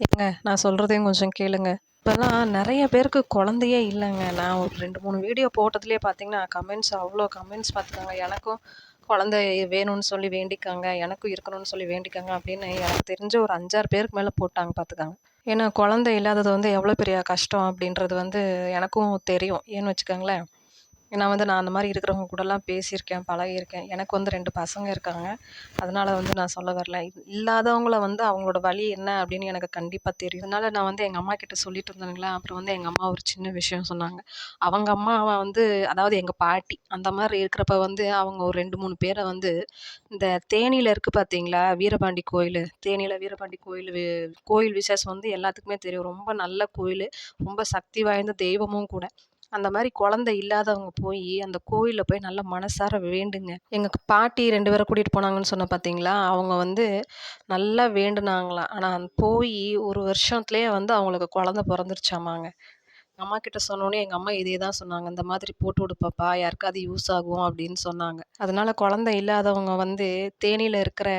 ஏங்க நான் சொல்கிறதையும் கொஞ்சம் கேளுங்க. இப்போல்லாம் நிறைய பேருக்கு குழந்தையே இல்லைங்க. நான் ஒரு ரெண்டு மூணு வீடியோ போட்டதுலேயே பார்த்தீங்கன்னா கமெண்ட்ஸ் அவ்வளோ கமெண்ட்ஸ் பார்த்துக்காங்க. எனக்கும் குழந்தை வேணும்னு சொல்லி வேண்டிக்காங்க. எனக்கும் இருக்கணும்னு சொல்லி வேண்டிக்காங்க. அப்படின்னு எனக்கு தெரிஞ்ச ஒரு அஞ்சாறு பேருக்கு மேலே போட்டாங்க பார்த்துக்காங்க. ஏன்னா குழந்தை இல்லாதது வந்து எவ்வளோ பெரிய கஷ்டம் அப்படின்றது வந்து எனக்கும் தெரியும். ஏன்னு வச்சுக்கோங்களேன். ஏன்னா வந்து நான் அந்த மாதிரி இருக்கிறவங்க கூடலாம் பேசியிருக்கேன் பழகியிருக்கேன். எனக்கு வந்து ரெண்டு பசங்க இருக்காங்க. அதனால் வந்து நான் சொல்ல வரல. இல்லாதவங்கள வந்து அவங்களோட வழி என்ன அப்படின்னு எனக்கு கண்டிப்பாக தெரியும். அதனால நான் வந்து எங்கள் அம்மா கிட்ட சொல்லிட்டு இருந்தேனுங்களா அப்புறம் வந்து எங்கள் அம்மா ஒரு சின்ன விஷயம் சொன்னாங்க. அவங்க அம்மாவை வந்து அதாவது எங்கள் பாட்டி அந்த மாதிரி இருக்கிறப்ப வந்து அவங்க ஒரு ரெண்டு மூணு பேரை வந்து இந்த தேனியில் இருக்குது பார்த்தீங்களா வீரபாண்டி கோயில். தேனியில் வீரபாண்டி கோயில் கோயில் விசேஷம் வந்து எல்லாத்துக்குமே தெரியும். ரொம்ப நல்ல கோயில். ரொம்ப சக்தி வாய்ந்த தெய்வமும் கூட. அந்த மாதிரி குழந்தை இல்லாதவங்க போய் அந்த கோயிலில் போய் நல்லா மனசார வேண்டுங்க. எங்கள் பாட்டி ரெண்டு பேரை கூட்டிகிட்டு போனாங்கன்னு சொன்ன பார்த்தீங்களா அவங்க வந்து நல்லா வேண்டுனாங்களாம். ஆனால் போய் ஒரு வருஷத்துலேயே வந்து அவங்களுக்கு குழந்த பிறந்துருச்சாமாங்க. அம்மா கிட்ட சொன்னோன்னே எங்கள் அம்மா இதே தான் சொன்னாங்க. இந்த மாதிரி போட்டு விடுப்பாப்பா யாருக்காவது யூஸ் ஆகும் அப்படின்னு சொன்னாங்க. அதனால குழந்தை இல்லாதவங்க வந்து தேனியில் இருக்கிற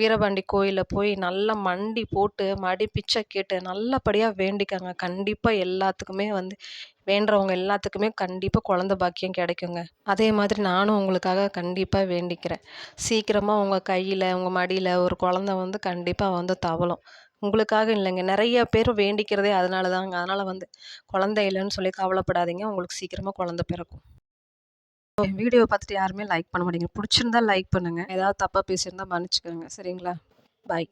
வீரபாண்டி கோயிலில் போய் நல்லா மண்டி போட்டு மடி பிச்சை கேட்டு நல்லபடியாக வேண்டிக்கோங்க. கண்டிப்பாக எல்லாத்துக்குமே வந்து வேண்டுறவங்க எல்லாத்துக்குமே கண்டிப்பாக குழந்த பாக்கியம் கிடைக்குங்க. அதே மாதிரி நானும் உங்களுக்காக கண்டிப்பாக வேண்டிக்கிறேன். சீக்கிரமாக உங்கள் கையில் உங்கள் மடியில் ஒரு குழந்த வந்து கண்டிப்பாக வந்து தவழும். உங்களுக்காக இல்லைங்க. நிறைய பேர் வேண்டிக்கிறதே அதனால தாங்க அதனால் வந்து குழந்தை இல்லைன்னு சொல்லி கவலைப்படாதீங்க. உங்களுக்கு சீக்கிரமாக குழந்த பிறக்கும். வீடியோ பார்த்துட்டு யாருமே லைக் பண்ண மாட்டேங்க. பிடிச்சிருந்தா லைக் பண்ணுங்கள் ஏதாவது தப்பாக பேசியிருந்தா மன்னிச்சுக்கோங்க. சரிங்களா? பாய்